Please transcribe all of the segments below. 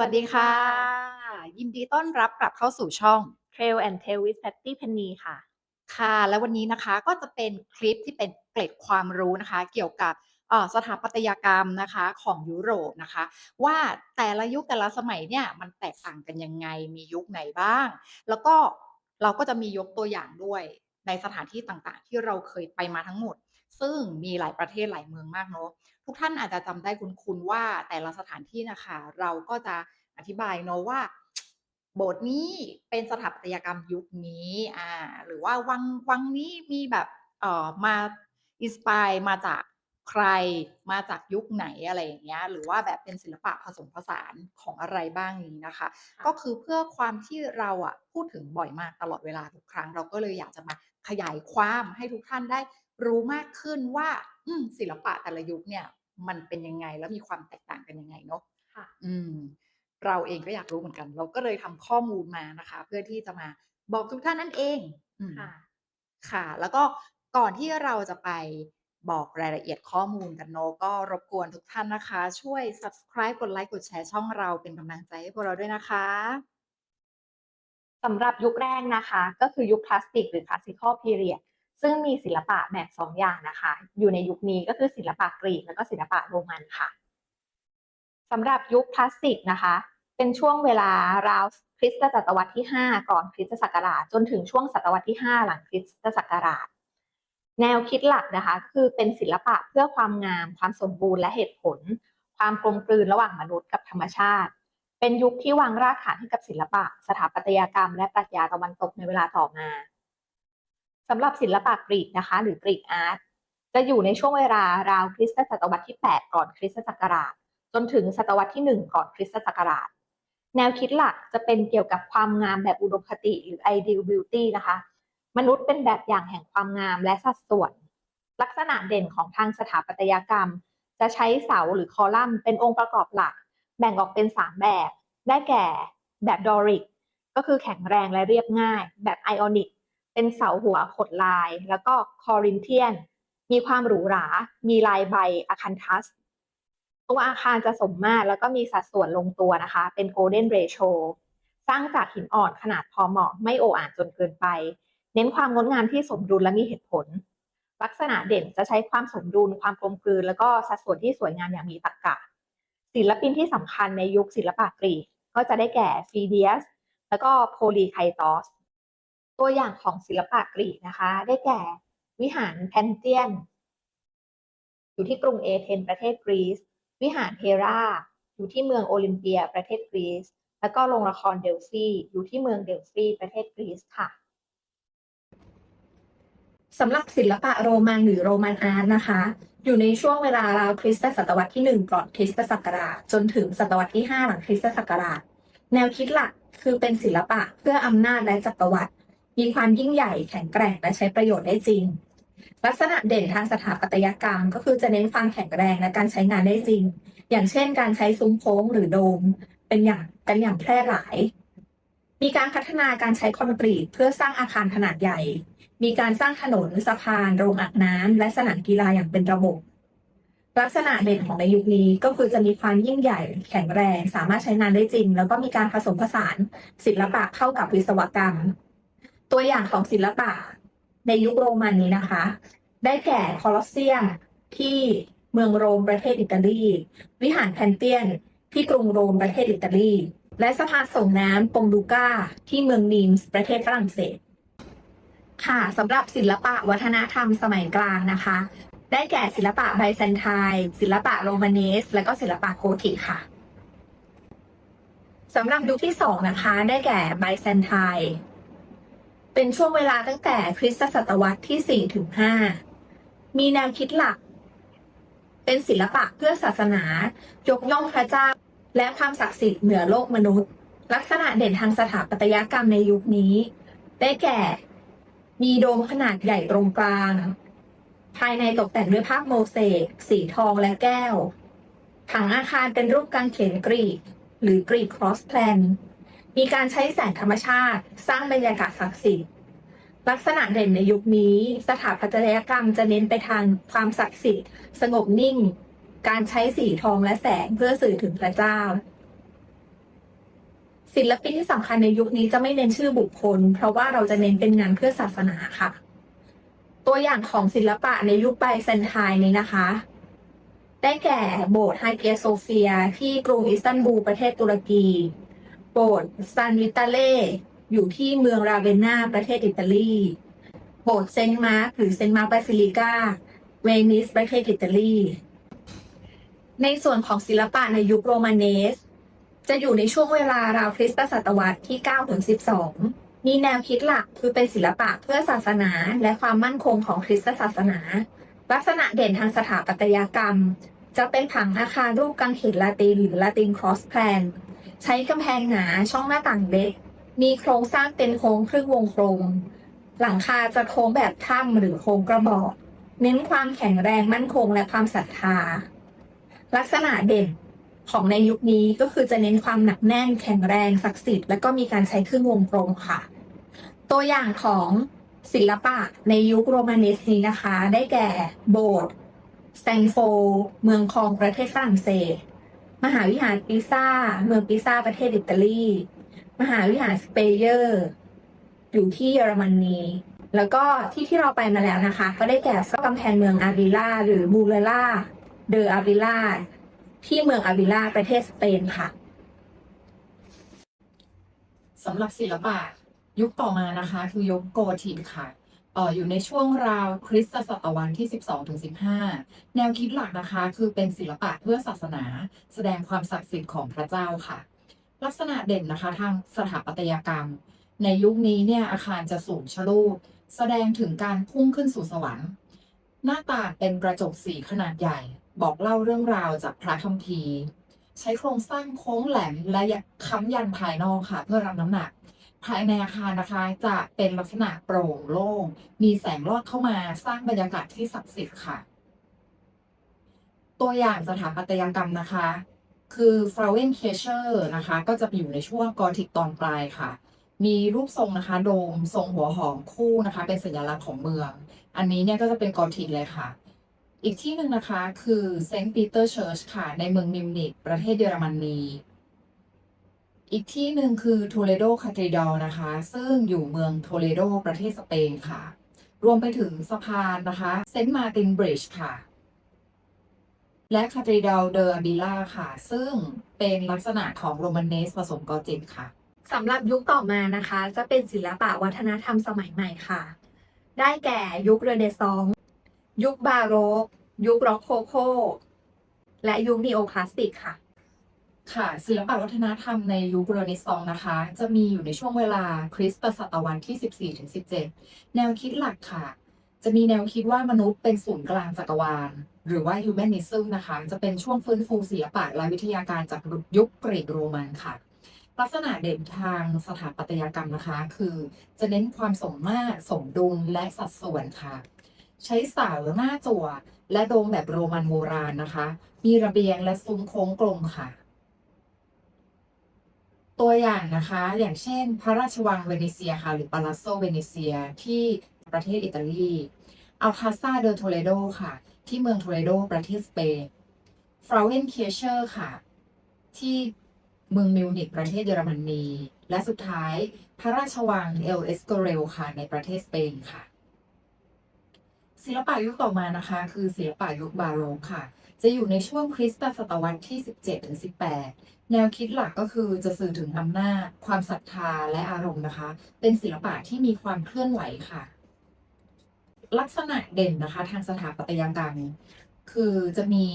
สวัสดีค่ะ ยินดีต้อนรับกลับเข้าสู่ช่อง Trail and Tail with Patty Penny ค่ะ ค่ะ และวันนี้นะคะก็จะเป็นคลิปที่เป็นเกร็ดความรู้นะคะ เกี่ยวกับเอ่อสถาปัตยกรรมนะคะของยุโรปนะคะ ว่าแต่ละยุคแต่ละสมัยเนี่ยมันแตกต่างกันยังไงมียุคไหนบ้าง แล้วก็เราก็จะมียกตัวอย่างด้วยในสถานที่ต่างๆ ที่เราเคยไปมาทั้งหมด ซึ่งมีหลายประเทศหลายเมืองมากเนาะทุกท่านอาจจะจำได้คุ้นๆว่าแต่ละสถานที่นะคะ เราก็จะอธิบายเนาะว่าโบสถ์นี้เป็นสถาปัตยกรรมยุคนี้อ่าหรือว่าวังวังนี้มีแบบเอ่อมาอินสปายมาจาก ใครมาจากยุคไหนอะไรอย่างเงี้ยหรือว่าแบบเป็นศิลปะผสมผสานของอะไรบ้างนี้นะคะค่ะก็คือเพื่อความที่เราอะพูดถึงบ่อยมากตลอดเวลาทุกครั้ง เราก็เลยอยากจะมาขยายความให้ทุกท่านได้รู้มากขึ้นว่าอืมศิลปะแต่ละยุคเนี่ย มันเป็นยังไงแล้วมีความแตกต่างกันยังไงเนาะค่ะ อืม เราเองก็อยากรู้เหมือนกัน เราก็เลยทำข้อมูลมานะคะ เพื่อที่จะมาบอกทุกท่านนั่นเองอืมค่ะ ค่ะ แล้วก็ก่อนที่เราจะไป บอกรายละเอียดข้อมูลกันเนอะก็รบกวนทุกท่านนะคะ ช่วย subscribe กดไลค์กดแชร์ช่องเราเป็นกำลังใจให้พวกเราด้วยนะคะสำหรับยุคแรกนะคะ ก็คือยุคคลาสสิกหรือ classical period ซึ่งมีศิลปะแบ่งสองอย่างนะคะ อยู่ในยุคนี้ก็คือศิลปะกรีกแล้วก็ศิลปะโรมันค่ะสำหรับยุคคลาสสิกนะคะ เป็นช่วงเวลาราวคริสตศตวรรษที่ 5 ก่อนคริสตศักราชจนถึงช่วงศตวรรษที่ 5 หลังคริสตศักราช แนวคิดหลักนะคะ คือเป็นศิลปะเพื่อความงาม ความสมบูรณ์และเหตุผล ความกลมกลืนระหว่างมนุษย์กับธรรมชาติ เป็นยุคที่วางรากฐานให้กับศิลปะ สถาปัตยกรรม และปรัชญาตะวันตกในเวลาต่อมาสำหรับศิลปะกรีกนะคะ หรือกรีกอาร์ตจะอยู่ในช่วงเวลาราวคริสตศตวรรษที่ 8 ก่อนคริสตศักราช จนถึงศตวรรษที่ 1 ก่อนคริสตศักราช แนวคิดหลักจะเป็นเกี่ยวกับความงามแบบอุดมคติหรือ ideal beauty นะคะ มนุษย์เป็นแบบอย่างแห่งความงามและสัดส่วน ลักษณะเด่นของทางสถาปัตยกรรม จะใช้เสาหรือคอลัมน์เป็นองค์ประกอบหลัก แบ่งออกเป็น 3 แบบ ได้แก่แบบดอริก ก็คือแข็งแรงและเรียบง่าย แบบไอออนิก เป็นเสาหัวขดลาย แล้วก็คอรินเทียน มีความหรูหรา มีลายใบอะคันทัส ตัวอาคารจะสมมาตรแล้วก็มีสัดส่วนลงตัวนะคะ เป็นโกลเด้นเรโชสร้างจากหินอ่อนขนาดพอเหมาะ ไม่โออาจจนเกินไป เน้นความงดงามที่สมดุลและมีเหตุผล ลักษณะเด่นจะใช้ความสมดุล ความกลมกลืน แล้วก็สัดส่วนที่สวยงามอย่างมีตรรกะ ศิลปินที่สำคัญในยุคศิลปะกรีกก็จะได้แก่ฟีเดียสแล้วก็โพลีไคตอสตัวอย่างของศิลปะกรีกนะคะ ได้แก่ วิหารแพนเทียน อยู่ที่กรุงเอเธนประเทศกรีซ วิหารเฮราอยู่ที่เมืองโอลิมเปียประเทศกรีซแล้วก็โรงละครเดลฟีอยู่ที่เมืองเดลฟีประเทศกรีซค่ะ สำหรับศิลปะโรมันหรือโรมันอาร์ตนะคะ อยู่ในช่วงเวลาราวคริสตศตวรรษที่ 1 ก่อนคริสตศักราชจนถึงศตวรรษที่ 5 หลังคริสตศักราช แนวคิดหลักคือเป็นศิลปะเพื่ออำนาจและจักรวรรดิมีความยิ่งใหญ่แข็งแกร่งและใช้ประโยชน์ได้จริง ลักษณะเด่นทางสถาปัตยกรรม ก็คือจะเน้นความแข็งแรงและการใช้งานได้จริง อย่างเช่น การใช้ซุ้มโค้งหรือโดม เป็นอย่างเป็นอย่างแพร่หลาย มีการพัฒนาการใช้คอนกรีตเพื่อสร้างอาคารขนาดใหญ่ มีการสร้างถนนสะพาน โรงอาบน้ำและสนามกีฬาอย่างเป็นระบบ ลักษณะเด่นของในยุคนี้ก็คือจะมีความยิ่งใหญ่ แข็งแรง สามารถใช้งานได้จริง แล้วก็มีการผสมผสานศิลปะเข้ากับวิศวกรรม ตัวอย่างของศิลปะในยุคโรมันนี้นะคะ ได้แก่คอลอสเซียมที่เมืองโรมประเทศอิตาลี วิหารแพนเทียนที่กรุงโรมประเทศอิตาลี และสะพานส่งน้ำปงดูก้า ที่เมืองนีมส์ประเทศฝรั่งเศส ค่ะสำหรับศิลปะวัฒนธรรมสมัยกลางนะคะ ได้แก่ศิลปะไบแซนไทน์ศิลปะโรมาเนส และก็ศิลปะโกธิกค่ะสำหรับยุคที่สองนะคะ ได้แก่ไบแซนไทน์เป็นช่วงเวลาตั้งแต่คริสตศตวรรษที่ 4 ถึง 5 มีแนวคิดหลัก เป็นศิลปะเพื่อศาสนายกย่องพระเจ้า และความศักดิ์สิทธิ์เหนือโลกมนุษย์ ลักษณะเด่นทางสถาปัตยกรรมในยุคนี้ ได้แก่ มีโดมขนาดใหญ่ตรงกลาง ภายในตกแต่งด้วยภาพโมเสกสีทองและแก้ว ผังอาคารเป็นรูปกางเขนกรีก หรือกรีกครอสแพลนมีการใช้แสงธรรมชาติ สร้างบรรยากาศศักดิ์สิทธิ์ลักษณะเด่นในยุคนี้ สถาปัตยกรรมจะเน้นไปทางความศักดิ์สิทธิ์ สงบนิ่ง การใช้สีทองและแสงเพื่อสื่อถึงพระเจ้า ศิลปินที่สำคัญในยุคนี้จะไม่เน้นชื่อบุคคล เพราะว่าเราจะเน้นเป็นงานเพื่อศาสนาค่ะ ตัวอย่างของศิลปะในยุคไบแซนไทน์นี้นะคะ ได้แก่โบสถ์ไฮเกียโซเฟีย ที่กรุงอิสตันบูลประเทศตุรกี โบสถ์ซานวิตาเล่อยู่ที่เมืองราเวนนาประเทศอิตาลีโบสถ์เซนต์มาร์กหรือเซนต์มาร์กบาซิลิกาเวนิสประเทศอิตาลี ในส่วนของศิลปะในยุคโรมาเนส จะอยู่ในช่วงเวลาราวคริสตศตวรรษที่ 9 ถึง 12 มีแนวคิดหลักคือเป็นศิลปะเพื่อศาสนาและความมั่นคงของคริสตศาสนา ลักษณะเด่นทางสถาปัตยกรรม จะเป็นผังอาคารรูปกังเขนลาตินหรือลาตินครอสแพลนใช้กำแพงหนาช่องหน้าต่างเล็ก มีโครงสร้างเป็นโค้งครึ่งวงกลมหลังคาจะโค้งแบบถ้ำหรือโค้งกระบอก เน้นความแข็งแรงมั่นคงและความศรัทธา ลักษณะเด่นของในยุคนี้ก็คือจะเน้นความหนักแน่นแข็งแรงศักดิ์สิทธิ์ และก็มีการใช้เครื่องวงกลมค่ะ ตัวอย่างของศิลปะในยุคโรมาเนสนี้นะคะ ได้แก่โบสถ์แซงโฟ เมืองคองประเทศฝรั่งเศส มหาวิหารปิซ่าเมืองปิซ่าประเทศอิตาลี มหาวิหารสเปเยอร์ อยู่ที่เยอรมนีแล้วก็ที่ที่เราไปมาแล้วนะคะ ก็ได้แก่กำแพงเมืองอาวิล่าหรือบูเลล่า เดออาวิล่าที่เมืองอาวิล่าประเทศสเปนค่ะสำหรับศิลปะยุคต่อมานะคะ คือยุคโกธิกค่ะเอ่ออยู่ในช่วงราวคริสตศตวรรษที่ 12ถึง15 แนวคิดหลักนะคะ คือเป็นศิลปะเพื่อศาสนา แสดงความศักดิ์สิทธิ์ของพระเจ้าค่ะ ลักษณะเด่นนะคะทางสถาปัตยกรรม ในยุคนี้เนี่ยอาคารจะสูงชะลูดแสดงถึงการพุ่งขึ้นสู่สวรรค์ หน้าต่างเป็นกระจกสีขนาดใหญ่ บอกเล่าเรื่องราวจากพระคัมภีร์ ใช้โครงสร้างโค้งแหลมและค้ำยันภายนอกค่ะ เพื่อรับน้ำหนัก ภายในอาคารนะคะจะเป็นลักษณะโปร่งโล่ง มีแสงลอดเข้ามาสร้างบรรยากาศที่ศักดิ์สิทธิ์ค่ะ ตัวอย่างสถาปัตยกรรมนะคะ คือ f r a u e n k i r c h e r นะคะ ก็จะอยู่ในช่วงกอธิกตอนปลายค่ะมีรูปทรงนะคะ โดมทรงหัวหอมคู่นะคะ เป็นสัญลักษณ์ของเมือง อันนี้เนี่ยก็จะเป็นกอธิกเลยค่ะ อีกที่หนึ่งนะคะคือเซนต์ปีเตอร์เชิร์ชค่ะ ในเมืองมิวนิกประเทศเยอรมนีอีกที่หนึ่งคือโทเลโดคา t ด d ด l นะคะ ซึ่งอยู่เมืองโทเลโดประเทศสเปนค่ะ รวมไปถึงสะพานนะคะเซนต์มาตินบริดจ์ค่ะ และคา t ด d ด l เดอ a บิล่าค่ะ ซึ่งเป็นลักษณะของโรมันเนสผสมกอธิกค่ะสำหรับยุคต่อมานะคะ จะเป็นศิลปะวัฒนธรรมสมัยใหม่ค่ะ ได้แก่ยุคเรเนซองส์ ยุคบาโรก ยุคร็อกโคโคและยุคนีโอคลาสสิกค่ะ ค่ะศิลปะวัฒนธรรมในยุคเรเนซองส์นะคะ จะมีอยู่ในช่วงเวลาคริสตศตวรรษที่ 14ถึง17 แนวคิดหลักค่ะ จะมีแนวคิดว่ามนุษย์เป็นศูนย์กลางจักรวาล หรือว่า humanism นะคะ จะเป็นช่วงฟื้นฟูศิลปะและวิทยาการจากยุคกรีกโรมันค่ะลักษณะเด่นทางสถาปัตยกรรมนะคะ คือจะเน้นความสมมาตรสมดุลและสัดส่วนค่ะ ใช้เสาหน้าจั่ว และโดมแบบโรมันโบราณนะคะ มีระเบียงและซุ้มโค้งกลมค่ะ ตัวอย่างนะคะ อย่างเช่น พระราชวังเวเนเซียค่ะ หรือปาลาโซเวเนเซียที่ประเทศอิตาลีอัลคาซาเดอโทเลโดค่ะ ที่เมืองโทเลโดประเทศสเปนฟราเอนเคเชอร์ค่ะ ที่เมืองมิวนิกประเทศเยอรมนี และสุดท้าย พระราชวังเอลเอสโกเรลค่ะ ในประเทศสเปนค่ะ ศิลปะยุคต่อมานะคะ คือศิลปะยุคบาโรกค่ะ จะอยู่ในช่วงคริสตศตวรรษที่ 17ถึง18 แนวคิดหลักก็คือจะสื่อถึงอำนาจ ความศรัทธาและอารมณ์นะคะ เป็นศิลปะที่มีความเคลื่อนไหวค่ะ ลักษณะเด่นนะคะ ทางสถาปัตยกรรมคือจะมี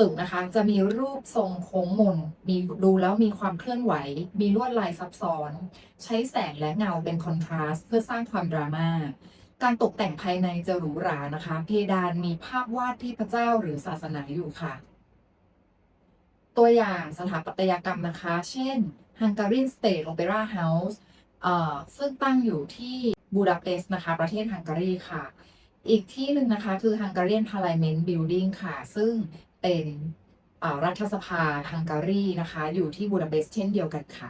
ตึกนะคะ จะมีรูปทรงโค้งมนมีดูแล้วมีความเคลื่อนไหว มีลวดลายซับซ้อน ใช้แสงและเงาเป็นคอนทราสต์เพื่อสร้างความดราม่า การตกแต่งภายในจะหรูหรานะคะ เพดานมีภาพวาดเทพเจ้าหรือศาสนาอยู่ค่ะ ตัวอย่างสถาปัตยกรรมนะคะ เช่น Hungarian State Opera House เอ่อซึ่งตั้งอยู่ที่บูดาเปสต์นะคะ ประเทศฮังการีค่ะ อีกที่หนึ่งนะคะคือ Hungarian Parliament Building ค่ะ ซึ่งเป็นรัฐสภาฮังการีนะคะ อยู่ที่บูดาเปสต์เช่นเดียวกันค่ะ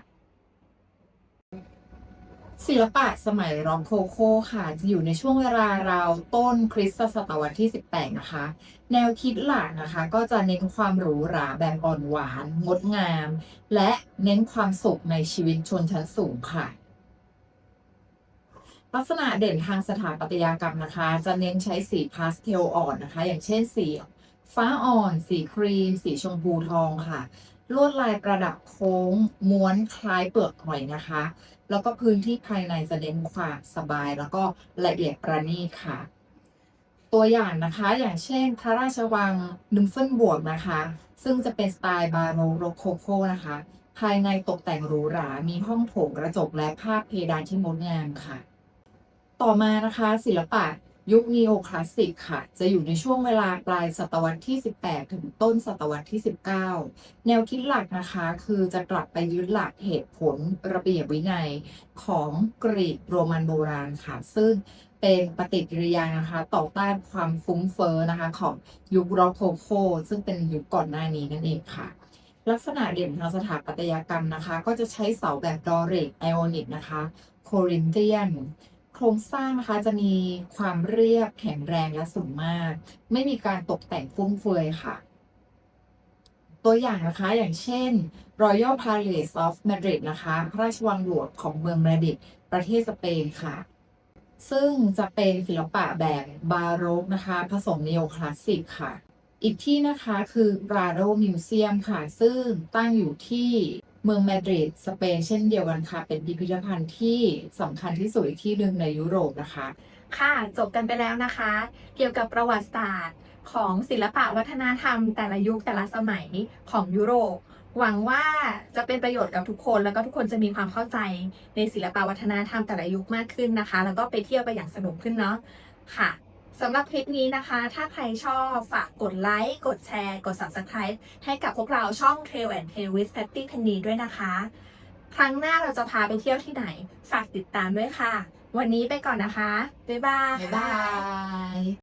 ศิลปะสมัยรอกโคโค่ค่ะ จะอยู่ในช่วงเวลาราวต้นคริสตศตวรรษที่ 18 นะคะ แนวคิดหลักนะคะ ก็จะเน้นความหรูหราแบบอ่อนหวาน งดงาม และเน้นความสุขในชีวิตชนชั้นสูงค่ะ ลักษณะเด่นทางสถาปัตยกรรมนะคะ จะเน้นใช้สีพาสเทลอ่อนนะคะ อย่างเช่นสีฟ้าอ่อน สีครีม สีชมพูทองค่ะ ลวดลายประดับโค้งม้วนคล้ายเปลือกหอยนะคะ แล้วก็พื้นที่ภายในจะเน้นความสบายแล้วก็ละเอียดประณีตค่ะ ตัวอย่างนะคะอย่างเช่น พระราชวังนุมเฟิลบวกนะคะ ซึ่งจะเป็นสไตล์บาโรโรโคโคนะคะ ภายในตกแต่งหรูหรา มีห้องโถงกระจกและภาพเพดานที่งดงามค่ะ ต่อมานะคะศิลปะ ยุคนีโอคลาสสิกค่ะ จะอยู่ในช่วงเวลาปลายศตวรรษที่ 18 ถึงต้นศตวรรษที่ 19 แนวคิดหลักนะคะคือจะกลับไปยึดหลักเหตุผลระเบียบวินัยของกรีกโรมันโบราณค่ะ ซึ่งเป็นปฏิกิริยานะคะต่อต้านความฟุ้งเฟ้อนะคะของยุคร็อกโคโค ซึ่งเป็นยุคก่อนหน้านี้นั่นเองค่ะลักษณะเด่นทางสถาปัตยกรรมนะคะ ก็จะใช้เสาแบบดอริกไอออนิกนะคะ โครินเตียน โครงสร้างนะคะจะมีความเรียบแข็งแรงและสูงมาก ไม่มีการตกแต่งฟุ่มเฟือยค่ะ ตัวอย่างนะคะอย่างเช่น Royal Palace of Madrid นะคะ พระราชวังหลวงของเมืองมาดริดประเทศสเปนค่ะ ซึ่งจะเป็นศิลปะแบบบาโรกนะคะ ผสมนีโอคลาสสิกค่ะ อีกที่นะคะคือ Prado Museum ค่ะ ซึ่งตั้งอยู่ที่ เมืองมาดริดสเปนเช่นเดียวกันค่ะ เป็นพิพิธภัณฑ์ที่สำคัญที่สุดอีกที่หนึ่งในยุโรปนะคะ ค่ะจบกันไปแล้วนะคะ เกี่ยวกับประวัติศาสตร์ของศิลปะวัฒนธรรม แต่ละยุคแต่ละสมัยของยุโรป หวังว่าจะเป็นประโยชน์กับทุกคน แล้วก็ทุกคนจะมีความเข้าใจในศิลปะวัฒนธรรมแต่ละยุคมากขึ้นนะคะ แล้วก็ไปเที่ยวไปอย่างสนุกขึ้นเนาะค่ะ สำหรับคลิปนี้นะคะ ถ้าใครชอบฝากกดไลค์ กดแชร์ กด Subscribe ให้กับพวกเราช่อง Trail and Tail with Patty Penny ด้วยนะคะ ครั้งหน้าเราจะพาไปเที่ยวที่ไหน ฝากติดตามด้วยค่ะ วันนี้ไปก่อนนะคะ บ๊ายบาย บ๊ายบาย